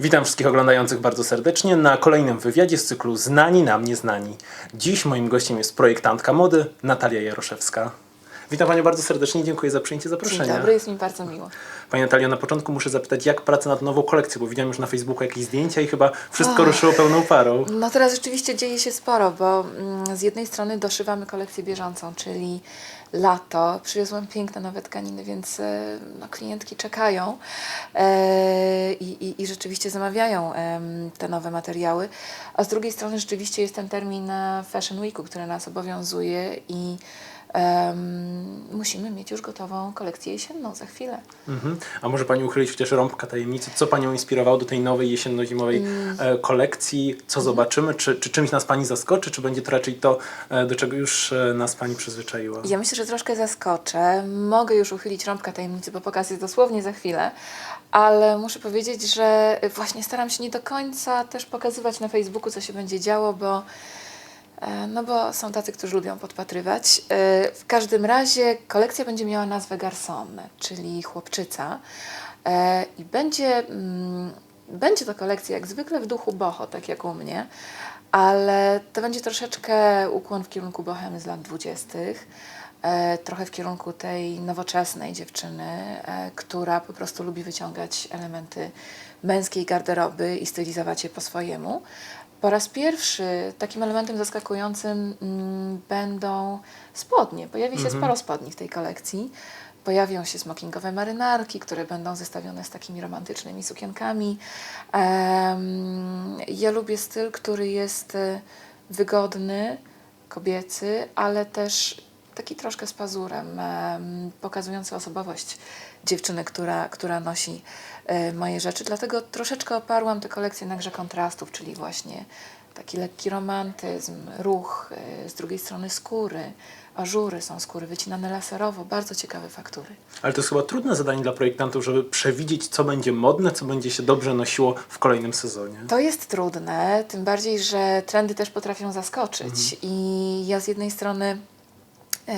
Witam wszystkich oglądających bardzo serdecznie na kolejnym wywiadzie z cyklu Znani nam nieznani. Dziś moim gościem jest projektantka mody Natalia Jaroszewska. Witam Panią bardzo serdecznie dziękuję za przyjęcie Dzień zaproszenia. dobry, jest mi bardzo miło. Pani Natalio, na początku muszę zapytać, jak praca nad nową kolekcją, bo widziałem już na Facebooku jakieś zdjęcia i chyba wszystko ruszyło pełną parą. No teraz rzeczywiście dzieje się sporo, bo mm, z jednej strony doszywamy kolekcję bieżącą, czyli lato. Przywiozłam piękne nowe tkaniny, więc e, no, klientki czekają e, i, i, i rzeczywiście zamawiają em, te nowe materiały. A z drugiej strony rzeczywiście jest ten termin e, Fashion Weeku, który nas obowiązuje i em, musimy mieć już gotową kolekcję jesienną za chwilę. Mhm. A może Pani uchylić chociaż rąbka tajemnicy, co Panią inspirowało do tej nowej jesienno-zimowej Mm. e, kolekcji? Co Mhm. zobaczymy? Czy, czy czymś nas Pani zaskoczy, czy będzie to raczej to, e, do czego już e, nas Pani przyzwyczaiła? Ja myślę, że troszkę zaskoczę. Mogę już uchylić rąbka tajemnicy, bo pokaz jest dosłownie za chwilę, ale muszę powiedzieć, że właśnie staram się nie do końca też pokazywać na Facebooku, co się będzie działo, bo no bo są tacy, którzy lubią podpatrywać. E, W każdym razie kolekcja będzie miała nazwę Garçon, czyli chłopczyca. E, I będzie, mm, będzie to kolekcja jak zwykle w duchu boho, tak jak u mnie, ale to będzie troszeczkę ukłon w kierunku bohemy z lat dwudziestych. e, Trochę w kierunku tej nowoczesnej dziewczyny, e, która po prostu lubi wyciągać elementy męskiej garderoby i stylizować je po swojemu. Po raz pierwszy takim elementem zaskakującym mm, będą spodnie. Pojawi się sporo spodni w tej kolekcji. Pojawią się smokingowe marynarki, które będą zestawione z takimi romantycznymi sukienkami. Em, ja lubię styl, który jest e, wygodny, kobiecy, ale też taki troszkę z pazurem, em, pokazujący osobowość dziewczyny, która, która nosi e, moje rzeczy. Dlatego troszeczkę oparłam tę kolekcję na grze kontrastów, czyli właśnie taki lekki romantyzm, ruch, e, z drugiej strony skóry, ażury są skóry wycinane laserowo, bardzo ciekawe faktury. Ale to jest chyba trudne zadanie dla projektantów, żeby przewidzieć, co będzie modne, co będzie się dobrze nosiło w kolejnym sezonie. To jest trudne, tym bardziej, że trendy też potrafią zaskoczyć. I ja z jednej strony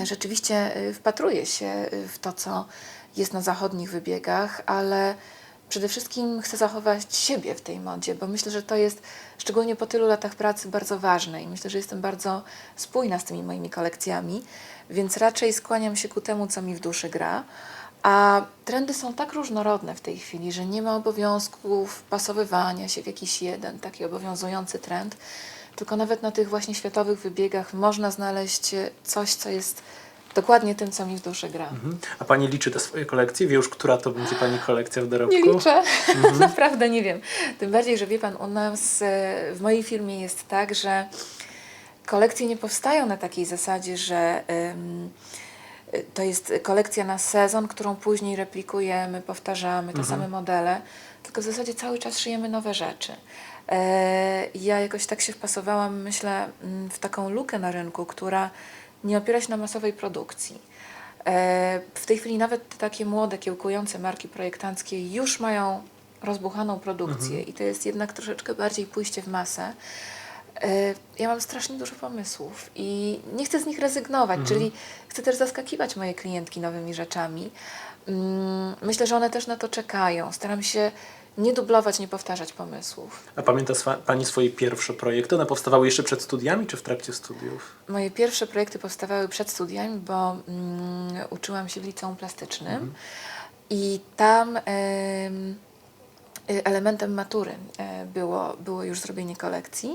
rzeczywiście e, wpatruję się e, w to, co jest na zachodnich wybiegach, ale przede wszystkim chcę zachować siebie w tej modzie, bo myślę, że to jest szczególnie po tylu latach pracy bardzo ważne i myślę, że jestem bardzo spójna z tymi moimi kolekcjami, więc raczej skłaniam się ku temu, co mi w duszy gra. A trendy są tak różnorodne w tej chwili, że nie ma obowiązku wpasowywania się w jakiś jeden taki obowiązujący trend, tylko nawet na tych właśnie światowych wybiegach można znaleźć coś, co jest dokładnie tym, co mi w duszy gra. Mhm. A Pani liczy te swoje kolekcje? Wie już, która to będzie Pani kolekcja w dorobku? Nie liczę, naprawdę nie wiem. Tym bardziej, że wie Pan, u nas e, w mojej firmie jest tak, że kolekcje nie powstają na takiej zasadzie, że ym, y, to jest kolekcja na sezon, którą później replikujemy, powtarzamy, te same modele, tylko w zasadzie cały czas szyjemy nowe rzeczy. E, ja jakoś tak się wpasowałam, myślę, mm, w taką lukę na rynku, która nie opiera się na masowej produkcji. E, W tej chwili nawet te takie młode, kiełkujące marki projektanckie już mają rozbuchaną produkcję i to jest jednak troszeczkę bardziej pójście w masę. E, Ja mam strasznie dużo pomysłów i nie chcę z nich rezygnować, czyli chcę też zaskakiwać moje klientki nowymi rzeczami. Mm, Myślę, że one też na to czekają. Staram się nie dublować, nie powtarzać pomysłów. A pamięta swa- Pani swoje pierwsze projekty? One powstawały jeszcze przed studiami, czy w trakcie studiów? Moje pierwsze projekty powstawały przed studiami, bo mm, uczyłam się w liceum plastycznym i tam em, elementem matury e, było, było już zrobienie kolekcji.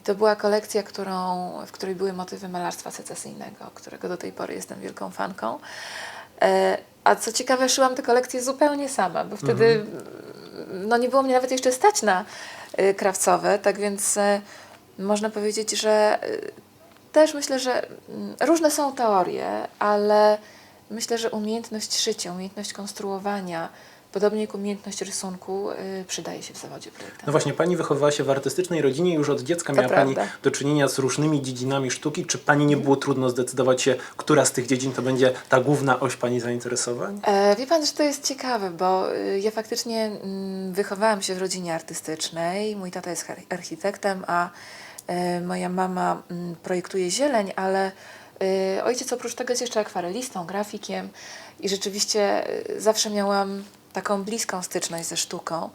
I to była kolekcja, którą, w której były motywy malarstwa secesyjnego, którego do tej pory jestem wielką fanką. E, A co ciekawe, szyłam tę kolekcję zupełnie sama, bo wtedy mm, no, nie było mnie nawet jeszcze stać na y, krawcowe, tak więc e, można powiedzieć, że y, też myślę, że mm, różne są teorie, ale myślę, że umiejętność szycia, umiejętność konstruowania, podobnie jak umiejętność rysunku, y, przydaje się w zawodzie projektanta. No właśnie, Pani wychowywała się w artystycznej rodzinie już od dziecka To miała Pani prawda. do czynienia z różnymi dziedzinami sztuki. Czy Pani nie było trudno zdecydować się, która z tych dziedzin to będzie ta główna oś Pani zainteresowań? E, wie pan, że to jest ciekawe, bo y, ja faktycznie mm, wychowałam się w rodzinie artystycznej. Mój tata jest ar- architektem, a e, moja mama mm, projektuje zieleń, ale y, ojciec oprócz tego jest jeszcze akwarelistą, grafikiem i rzeczywiście zawsze miałam taką bliską styczność ze sztuką.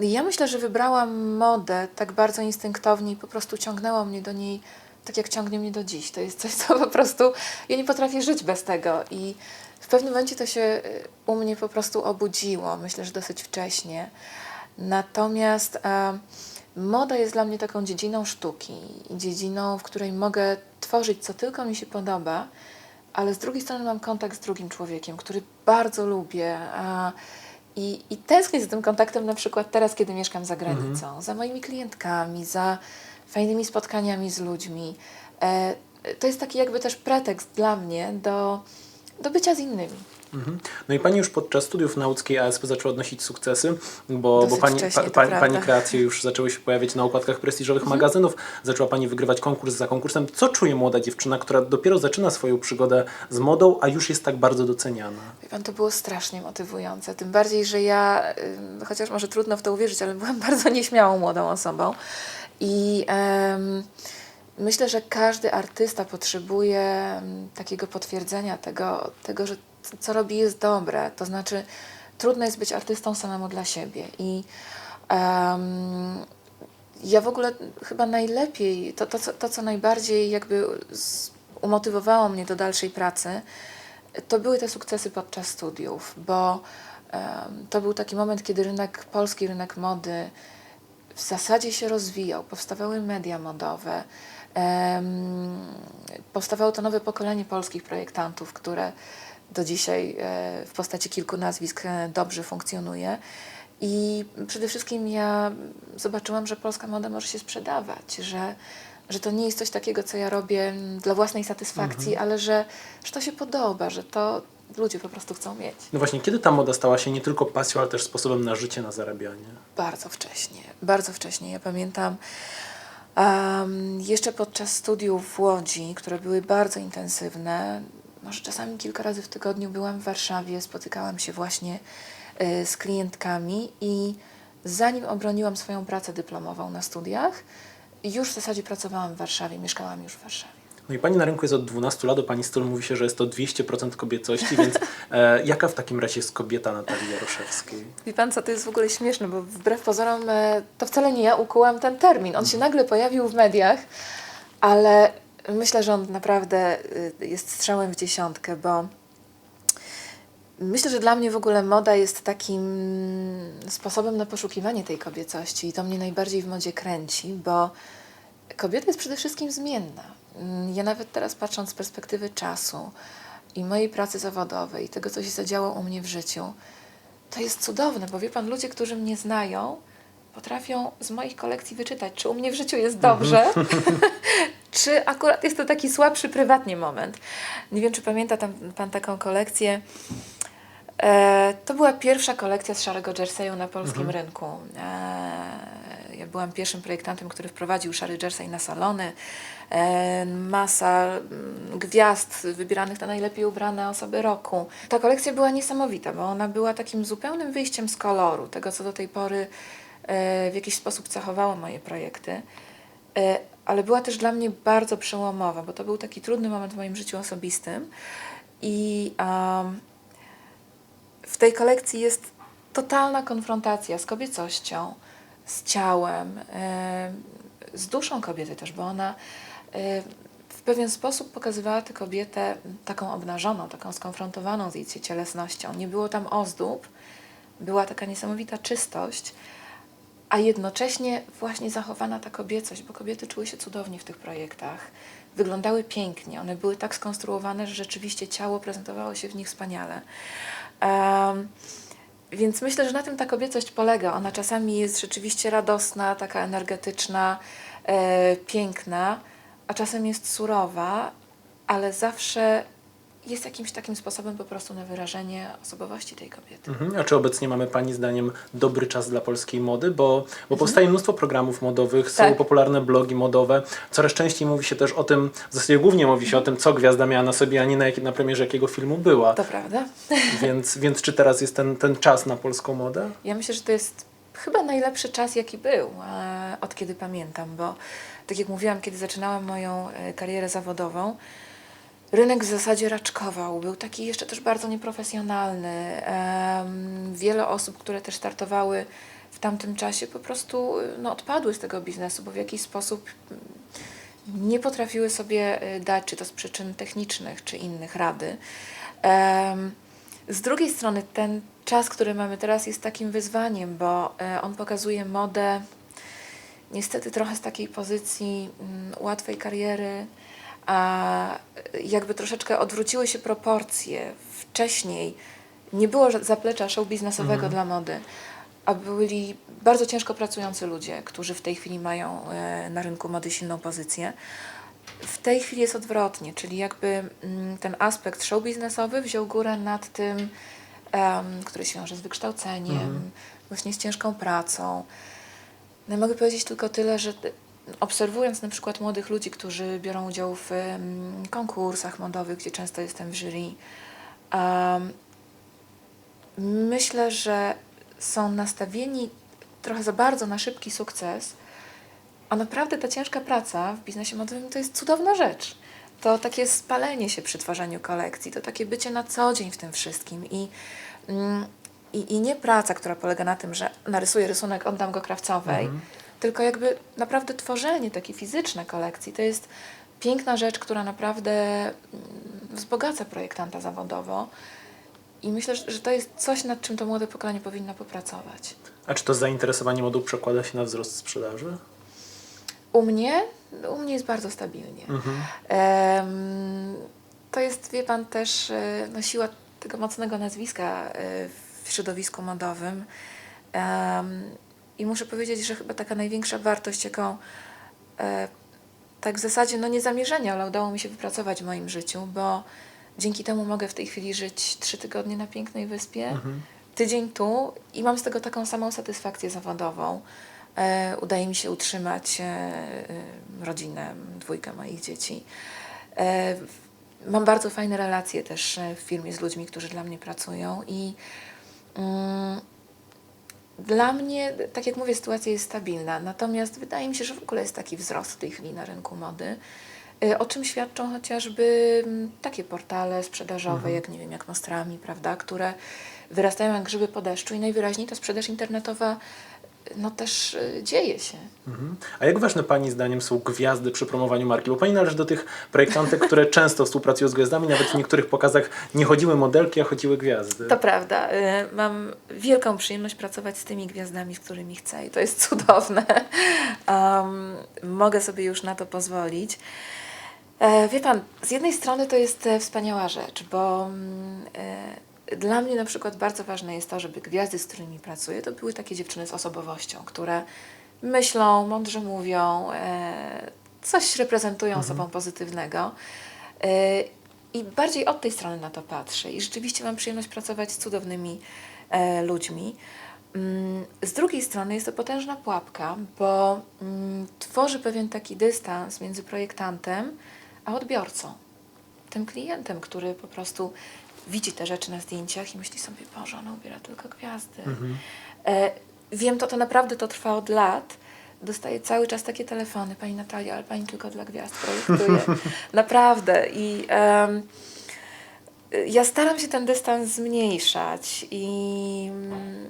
Ja myślę, że wybrałam modę tak bardzo instynktownie i po prostu ciągnęło mnie do niej tak, jak ciągnie mnie do dziś. To jest coś, co po prostu ja nie potrafię żyć bez tego i w pewnym momencie to się y, u mnie po prostu obudziło. Myślę, że dosyć wcześnie. Natomiast e, moda jest dla mnie taką dziedziną sztuki dziedziną, w której mogę tworzyć, co tylko mi się podoba, ale z drugiej strony mam kontakt z drugim człowiekiem, który bardzo lubię. I, I tęsknię za tym kontaktem na przykład teraz, kiedy mieszkam za granicą, za moimi klientkami, za fajnymi spotkaniami z ludźmi. E, to jest taki jakby też pretekst dla mnie do, do bycia z innymi. Mhm. No i Pani już podczas studiów na łódzkiej ASP zaczęła odnosić sukcesy, bo, bo pani, wcześnie, to pani, kreacje już zaczęły się pojawiać na okładkach prestiżowych Mhm. magazynów, zaczęła Pani wygrywać konkurs za konkursem. Co czuje młoda dziewczyna, która dopiero zaczyna swoją przygodę z modą, a już jest tak bardzo doceniana? Wie pan, to było strasznie motywujące. Tym bardziej, że ja, chociaż może trudno w to uwierzyć, ale byłam bardzo nieśmiałą młodą osobą. I myślę, że każdy artysta potrzebuje takiego potwierdzenia tego, tego, że co robi jest dobre. To znaczy, trudno jest być artystą samemu dla siebie. I em, ja w ogóle chyba najlepiej, to, to, co, to co najbardziej jakby umotywowało mnie do dalszej pracy, to były te sukcesy podczas studiów, bo em, to był taki moment, kiedy rynek, polski rynek mody w zasadzie się rozwijał, powstawały media modowe, em, powstawało to nowe pokolenie polskich projektantów, które do dzisiaj e, w postaci kilku nazwisk e, dobrze funkcjonuje. I przede wszystkim ja zobaczyłam, że polska moda może się sprzedawać, że, że to nie jest coś takiego, co ja robię mm, dla własnej satysfakcji, ale że, że to się podoba, że to ludzie po prostu chcą mieć. No właśnie, kiedy ta moda stała się nie tylko pasją, ale też sposobem na życie, na zarabianie? Bardzo wcześnie, bardzo wcześnie. Ja pamiętam em, jeszcze podczas studiów w Łodzi, które były bardzo intensywne, może czasami kilka razy w tygodniu byłam w Warszawie, spotykałam się właśnie y, z klientkami i zanim obroniłam swoją pracę dyplomową na studiach, już w zasadzie pracowałam w Warszawie, mieszkałam już w Warszawie. No i Pani na rynku jest od 12 lat, o Pani stylu mówi się, że jest to 200% kobiecości, więc e, jaka w takim razie jest kobieta Natalii Jaroszewskiej? Wie pan co, to jest w ogóle śmieszne, bo wbrew pozorom e, to wcale nie ja ukułam ten termin. On się nagle pojawił w mediach, ale myślę, że on naprawdę y, jest strzałem w dziesiątkę, bo myślę, że dla mnie w ogóle moda jest takim sposobem na poszukiwanie tej kobiecości i to mnie najbardziej w modzie kręci, bo kobieta jest przede wszystkim zmienna. Mm, Ja nawet teraz patrząc z perspektywy czasu i mojej pracy zawodowej, tego, co się zadziało u mnie w życiu, to jest cudowne, bo wie pan, ludzie, którzy mnie znają, potrafią z moich kolekcji wyczytać, czy u mnie w życiu jest dobrze, czy akurat jest to taki słabszy prywatnie moment. Nie wiem, czy pamięta tam pan taką kolekcję. E, to była pierwsza kolekcja z szarego jerseyu na polskim rynku. E, ja byłam pierwszym projektantem, który wprowadził szary jersey na salony. E, masa mm, gwiazd wybieranych na najlepiej ubrane osoby roku. Ta kolekcja była niesamowita, bo ona była takim zupełnym wyjściem z koloru, tego co do tej pory w jakiś sposób cechowało moje projekty. E, ale była też dla mnie bardzo przełomowa, bo to był taki trudny moment w moim życiu osobistym i um, w tej kolekcji jest totalna konfrontacja z kobiecością, z ciałem, e, z duszą kobiety też, bo ona e, w pewien sposób pokazywała tę kobietę taką obnażoną, taką skonfrontowaną z jej cielesnością. Nie było tam ozdób, była taka niesamowita czystość, a jednocześnie właśnie zachowana ta kobiecość, bo kobiety czuły się cudownie w tych projektach. Wyglądały pięknie, one były tak skonstruowane, że rzeczywiście ciało prezentowało się w nich wspaniale. Em, więc myślę, że na tym ta kobiecość polega. Ona czasami jest rzeczywiście radosna, taka energetyczna, e, piękna, a czasem jest surowa, ale zawsze jest jakimś takim sposobem po prostu na wyrażenie osobowości tej kobiety. Mhm. A czy obecnie mamy Pani zdaniem dobry czas dla polskiej mody? Bo, bo Mhm. powstaje mnóstwo programów modowych, są Tak. popularne blogi modowe. Coraz częściej mówi się też o tym, w zasadzie głównie mówi się o tym, co gwiazda miała na sobie, a nie na, jak, na premierze jakiego filmu była. To prawda? Więc, więc czy teraz jest ten, ten czas na polską modę? Ja myślę, że to jest chyba najlepszy czas, jaki był, e, od kiedy pamiętam, bo tak jak mówiłam, kiedy zaczynałam moją e, karierę zawodową, rynek w zasadzie raczkował. Był taki jeszcze też bardzo nieprofesjonalny. Wiele osób, które też startowały w tamtym czasie, po prostu y, no, odpadły z tego biznesu, bo w jakiś sposób mm, nie potrafiły sobie y, dać, czy to z przyczyn technicznych, czy innych rady. Z drugiej strony ten czas, który mamy teraz jest takim wyzwaniem, bo e, on pokazuje modę niestety trochę z takiej pozycji mm, łatwej kariery, a jakby troszeczkę odwróciły się proporcje. Wcześniej nie było zaplecza show biznesowego dla mody, a byli bardzo ciężko pracujący ludzie, którzy w tej chwili mają e, na rynku mody silną pozycję. W tej chwili jest odwrotnie, czyli jakby mm, ten aspekt show biznesowy wziął górę nad tym, em, który się wiąże z wykształceniem, właśnie z ciężką pracą. No, mogę powiedzieć tylko tyle, że obserwując na przykład młodych ludzi, którzy biorą udział w konkursach modowych, gdzie często jestem w jury, myślę, że są nastawieni trochę za bardzo na szybki sukces, a naprawdę ta ciężka praca w biznesie modowym to jest cudowna rzecz. To takie spalenie się przy tworzeniu kolekcji, to takie bycie na co dzień w tym wszystkim i, mm, i, i nie praca, która polega na tym, że narysuję rysunek, oddam go krawcowej, tylko jakby naprawdę tworzenie takiej fizyczne kolekcji to jest piękna rzecz, która naprawdę mm, wzbogaca projektanta zawodowo. I myślę, że to jest coś, nad czym to młode pokolenie powinno popracować. A czy to zainteresowanie modą przekłada się na wzrost sprzedaży? U mnie, u mnie jest bardzo stabilnie. Em, to jest, wie pan, też e, no, siła tego mocnego nazwiska e, w środowisku modowym. I muszę powiedzieć, że chyba taka największa wartość, jaką e, tak w zasadzie, no nie zamierzenia, ale udało mi się wypracować w moim życiu, bo dzięki temu mogę w tej chwili żyć trzy tygodnie na pięknej wyspie, tydzień tu i mam z tego taką samą satysfakcję zawodową. E, udaje mi się utrzymać e, e, rodzinę, dwójkę moich dzieci. E, mam bardzo fajne relacje też e, w firmie z ludźmi, którzy dla mnie pracują i mm, dla mnie, tak jak mówię, sytuacja jest stabilna, natomiast wydaje mi się, że w ogóle jest taki wzrost w tej chwili na rynku mody, y, o czym świadczą chociażby mm, takie portale sprzedażowe, jak nie wiem, jak Mostrami, prawda, które wyrastają jak grzyby po deszczu i najwyraźniej ta sprzedaż internetowa no też y, dzieje się. Mhm. A jak ważne Pani zdaniem są gwiazdy przy promowaniu marki? Bo Pani należy do tych projektantek, które często współpracują z gwiazdami, nawet w niektórych pokazach nie chodziły modelki, a chodziły gwiazdy. To prawda. y, Mam wielką przyjemność pracować z tymi gwiazdami, z którymi chcę i to jest cudowne. Um, mogę sobie już na to pozwolić. E, wie pan, z jednej strony to jest e, wspaniała rzecz, bo mm, e, dla mnie na przykład bardzo ważne jest to, żeby gwiazdy, z którymi pracuję, to były takie dziewczyny z osobowością, które myślą, mądrze mówią, e, coś reprezentują sobą pozytywnego. E, I bardziej od tej strony na to patrzę. I rzeczywiście mam przyjemność pracować z cudownymi e, ludźmi. Mm, Z drugiej strony jest to potężna pułapka, bo mm, tworzy pewien taki dystans między projektantem a odbiorcą. Tym klientem, który po prostu widzi te rzeczy na zdjęciach i myśli sobie, Boże, ona ubiera tylko gwiazdy. E, wiem, to, to naprawdę to trwa od lat. Dostaję cały czas takie telefony, Pani Natalia, ale Pani tylko dla gwiazd projektuje. naprawdę. I em, ja staram się ten dystans zmniejszać i mm,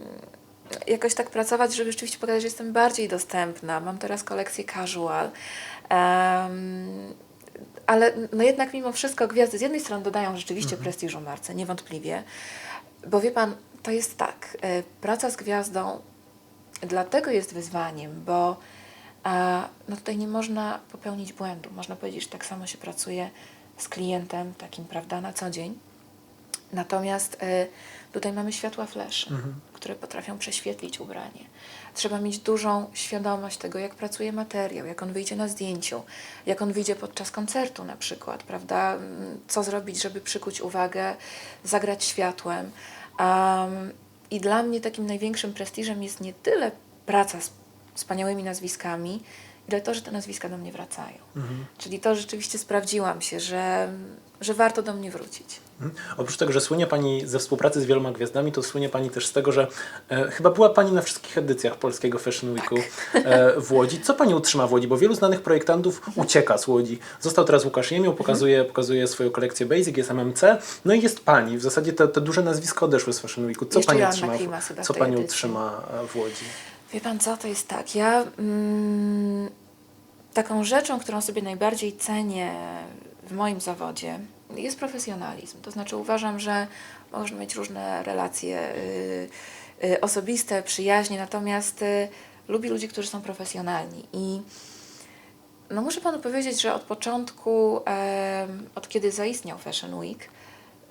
jakoś tak pracować, żeby rzeczywiście pokazać, że jestem bardziej dostępna. Mam teraz kolekcję casual. Em, ale no jednak mimo wszystko gwiazdy z jednej strony dodają rzeczywiście prestiżu marce, niewątpliwie. Bo wie pan, to jest tak, e, praca z gwiazdą dlatego jest wyzwaniem, bo a, no tutaj nie można popełnić błędu. Można powiedzieć, że tak samo się pracuje z klientem takim, prawda, na co dzień. Natomiast y, tutaj mamy światła flash, które potrafią prześwietlić ubranie. Trzeba mieć dużą świadomość tego, jak pracuje materiał, jak on wyjdzie na zdjęciu, jak on wyjdzie podczas koncertu na przykład, prawda? Mm, Co zrobić, żeby przykuć uwagę, zagrać światłem. Um, I dla mnie takim największym prestiżem jest nie tyle praca z wspaniałymi nazwiskami, ile to, że te nazwiska do mnie wracają. Mhm. Czyli to rzeczywiście sprawdziłam się, że, że warto do mnie wrócić. Mhm. Oprócz tego, że słynie Pani ze współpracy z wieloma gwiazdami, to słynie Pani też z tego, że e, chyba była Pani na wszystkich edycjach polskiego Fashion Weeku e, w Łodzi. Co Pani utrzyma w Łodzi? Bo wielu znanych projektantów ucieka z Łodzi. Został teraz Łukasz Jemioł, pokazuje, pokazuje swoją kolekcję Basic, jest MMC, no i jest Pani. W zasadzie te, te duże nazwiska odeszły z Fashion Weeku. Co Jeszcze Pani utrzyma, co w tej Pani edycji. utrzyma e, w Łodzi? Wie pan co, to jest tak. Ja mm, taką rzeczą, którą sobie najbardziej cenię w moim zawodzie, jest profesjonalizm. To znaczy uważam, że można mieć różne relacje y, y, osobiste, przyjaźnie, natomiast y, ludzi, którzy są profesjonalni. I no muszę panu powiedzieć, że od początku, od kiedy zaistniał Fashion Week,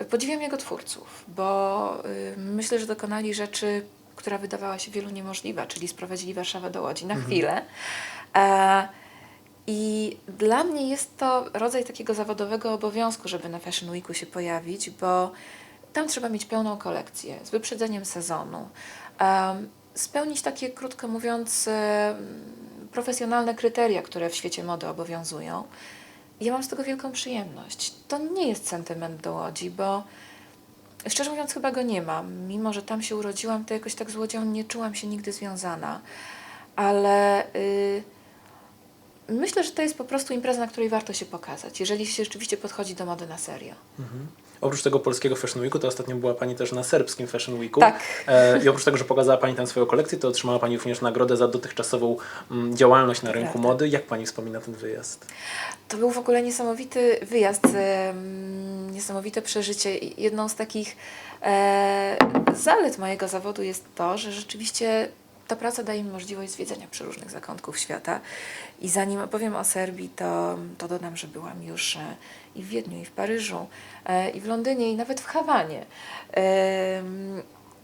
podziwiam jego twórców, bo y, myślę, że dokonali rzeczy, która wydawała się wielu niemożliwa, czyli sprowadzili Warszawę do Łodzi na chwilę. E, I dla mnie jest to rodzaj takiego zawodowego obowiązku, żeby na Fashion Weeku się pojawić, bo tam trzeba mieć pełną kolekcję z wyprzedzeniem sezonu. Spełnić takie, krótko mówiąc, em, profesjonalne kryteria, które w świecie mody obowiązują. Ja mam z tego wielką przyjemność. To nie jest sentyment do Łodzi, bo szczerze mówiąc chyba go nie mam. Mimo, że tam się urodziłam, to jakoś tak z Łodzią nie czułam się nigdy związana. Ale y, myślę, że to jest po prostu impreza, na której warto się pokazać, jeżeli się rzeczywiście podchodzi do mody na serio. Mhm. Oprócz tego polskiego Fashion Weeku, to ostatnio była Pani też na serbskim Fashion Weeku. Tak. E, I oprócz tego, że pokazała Pani tam swoją kolekcję, to otrzymała Pani również nagrodę za dotychczasową mm, działalność na rynku Prawda. mody. Jak Pani wspomina ten wyjazd? To był w ogóle niesamowity wyjazd, niesamowite przeżycie. Jedną z takich e, zalet mojego zawodu jest to, że rzeczywiście ta praca daje mi możliwość zwiedzania przeróżnych zakątków świata. I zanim opowiem o Serbii, to, to dodam, że byłam już e, i w Wiedniu, i w Paryżu, e, i w Londynie, i nawet w Hawanie.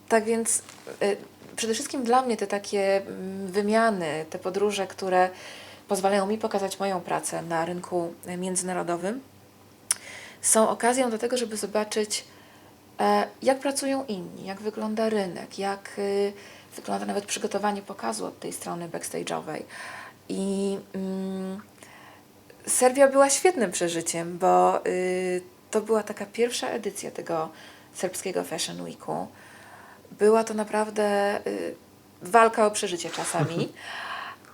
Tak więc e, przede wszystkim dla mnie te takie mm, wymiany, te podróże, które pozwalają mi pokazać moją pracę na rynku międzynarodowym, są okazją do tego, żeby zobaczyć, jak pracują inni, jak wygląda rynek, jak y, wygląda nawet przygotowanie pokazu od tej strony backstage'owej. I mm, Serbia była świetnym przeżyciem, bo y, to była taka pierwsza edycja tego serbskiego Fashion Weeku. Była to naprawdę y, walka o przeżycie czasami.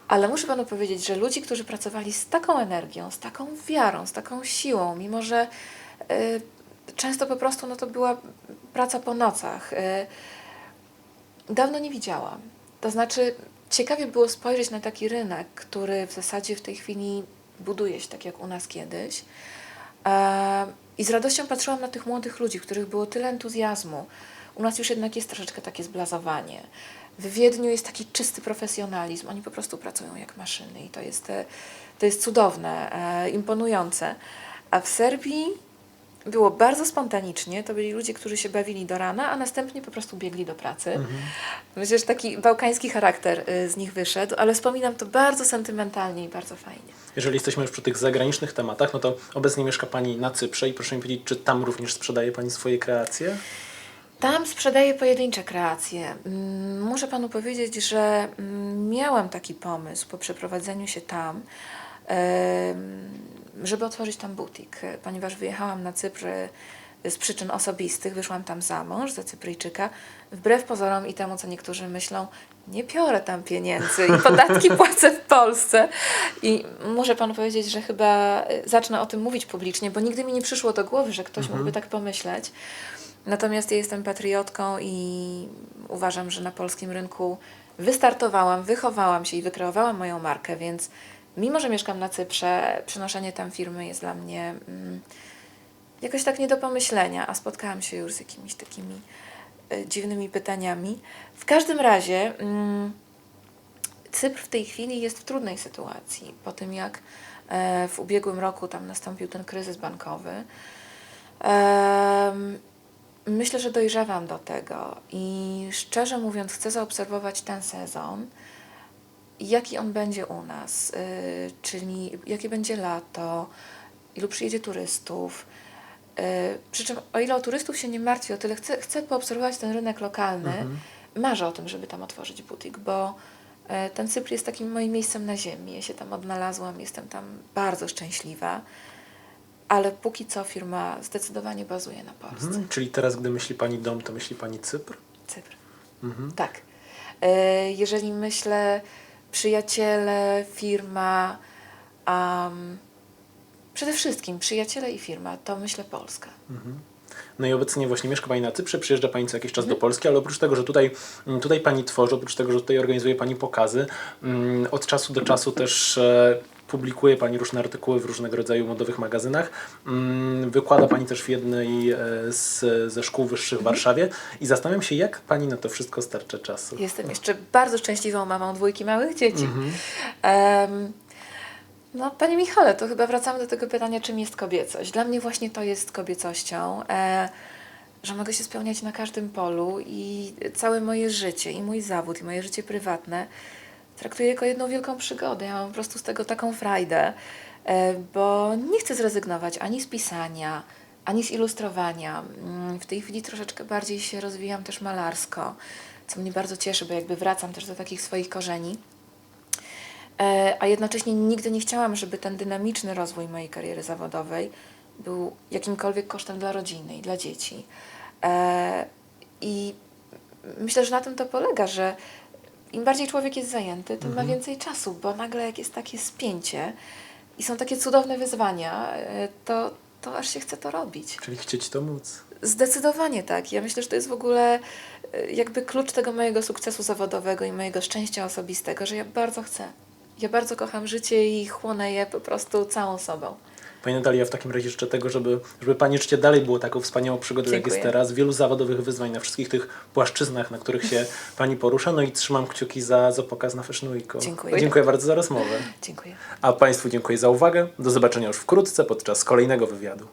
Ale muszę panu powiedzieć, że ludzi, którzy pracowali z taką energią, z taką wiarą, z taką siłą, mimo że y, często po prostu no, to była praca po nocach, y, dawno nie widziałam. To znaczy, ciekawie było spojrzeć na taki rynek, który w zasadzie w tej chwili buduje się tak jak u nas kiedyś. E, I z radością patrzyłam na tych młodych ludzi, których było tyle entuzjazmu. U nas już jednak jest troszeczkę takie zblazowanie. W Wiedniu jest taki czysty profesjonalizm. Oni po prostu pracują jak maszyny i to jest, e, to jest cudowne, e, imponujące. A w Serbii było bardzo spontanicznie. To byli ludzie, którzy się bawili do rana, a następnie po prostu biegli do pracy. Myślę, że taki bałkański charakter y, z nich wyszedł, ale wspominam to bardzo sentymentalnie i bardzo fajnie. Jeżeli jesteśmy już przy tych zagranicznych tematach, no to obecnie mieszka Pani na Cyprze i proszę mi powiedzieć, czy tam również sprzedaje Pani swoje kreacje? Tam sprzedaję pojedyncze kreacje. Mm, Muszę panu powiedzieć, że mm, miałam taki pomysł po przeprowadzeniu się tam, żeby otworzyć tam butik, ponieważ wyjechałam na Cypr z przyczyn osobistych, wyszłam tam za mąż, za Cypryjczyka. Wbrew pozorom i temu, co niektórzy myślą, nie biorę tam pieniędzy i podatki płacę w Polsce. I muszę panu powiedzieć, że chyba e, zacznę o tym mówić publicznie, bo nigdy mi nie przyszło do głowy, że ktoś mógłby tak pomyśleć. Natomiast ja jestem patriotką i uważam, że na polskim rynku wystartowałam, wychowałam się i wykreowałam moją markę, więc mimo, że mieszkam na Cyprze, przenoszenie tam firmy jest dla mnie mm, jakoś tak nie do pomyślenia, a spotkałam się już z jakimiś takimi e, dziwnymi pytaniami. W każdym razie mm, Cypr w tej chwili jest w trudnej sytuacji po tym, jak e, w ubiegłym roku tam nastąpił ten kryzys bankowy. Myślę, że dojrzewam do tego i szczerze mówiąc, chcę zaobserwować ten sezon, jaki on będzie u nas, y, czyli jakie będzie lato, ilu przyjedzie turystów. Y, przy czym, o ile o turystów się nie martwię, o tyle chcę, chcę poobserwować ten rynek lokalny. Marzę o tym, żeby tam otworzyć butik, bo E, Ten Cypr jest takim moim miejscem na ziemi. Ja się tam odnalazłam, jestem tam bardzo szczęśliwa. Ale póki co firma zdecydowanie bazuje na Polsce. Mhm. Czyli teraz, gdy myśli Pani dom, to myśli Pani Cypr? Cypr. Mhm. Tak. Jeżeli myślę przyjaciele, firma, um, przede wszystkim przyjaciele i firma, to myślę Polska. No i obecnie właśnie mieszka Pani na Cyprze, przyjeżdża Pani co jakiś czas do Polski, ale oprócz tego, że tutaj, mm, tutaj Pani tworzy, oprócz tego, że tutaj organizuje Pani pokazy, mm, od czasu do czasu też e, publikuje Pani różne artykuły w różnego rodzaju modowych magazynach. Mm, Wykłada Pani też w jednej e, z, ze szkół wyższych w Warszawie i zastanawiam się, jak Pani na to wszystko starcza czasu. Jestem jeszcze bardzo szczęśliwą mamą dwójki małych dzieci. Em, no, Panie Michale, to chyba wracamy do tego pytania, czym jest kobiecość. Dla mnie właśnie to jest kobiecością, e, że mogę się spełniać na każdym polu i całe moje życie, i mój zawód, i moje życie prywatne traktuję jako jedną wielką przygodę. Ja mam po prostu z tego taką frajdę, e, bo nie chcę zrezygnować ani z pisania, ani z ilustrowania. Mm, W tej chwili troszeczkę bardziej się rozwijam też malarsko, co mnie bardzo cieszy, bo jakby wracam też do takich swoich korzeni. E, a jednocześnie nigdy nie chciałam, żeby ten dynamiczny rozwój mojej kariery zawodowej był jakimkolwiek kosztem dla rodziny i dla dzieci. E, I myślę, że na tym to polega, że im bardziej człowiek jest zajęty, tym ma więcej czasu, bo nagle jak jest takie spięcie i są takie cudowne wyzwania, e, to, to aż się chce to robić. Czyli chcieć to móc. Zdecydowanie tak. Ja myślę, że to jest w ogóle e, jakby klucz tego mojego sukcesu zawodowego i mojego szczęścia osobistego, że ja bardzo chcę. Ja bardzo kocham życie i chłonę je po prostu całą sobą. Pani Natalia, w takim razie życzę tego, żeby, żeby Pani życie dalej było taką wspaniałą przygodą, jak jest Dziękuję. teraz. Wielu zawodowych wyzwań na wszystkich tych płaszczyznach, na których się Pani porusza. No i trzymam kciuki za, za pokaz na Fashion Weeku. Dziękuję. Dziękuję bardzo za rozmowę. Dziękuję. A Państwu dziękuję za uwagę. Do zobaczenia już wkrótce podczas kolejnego wywiadu.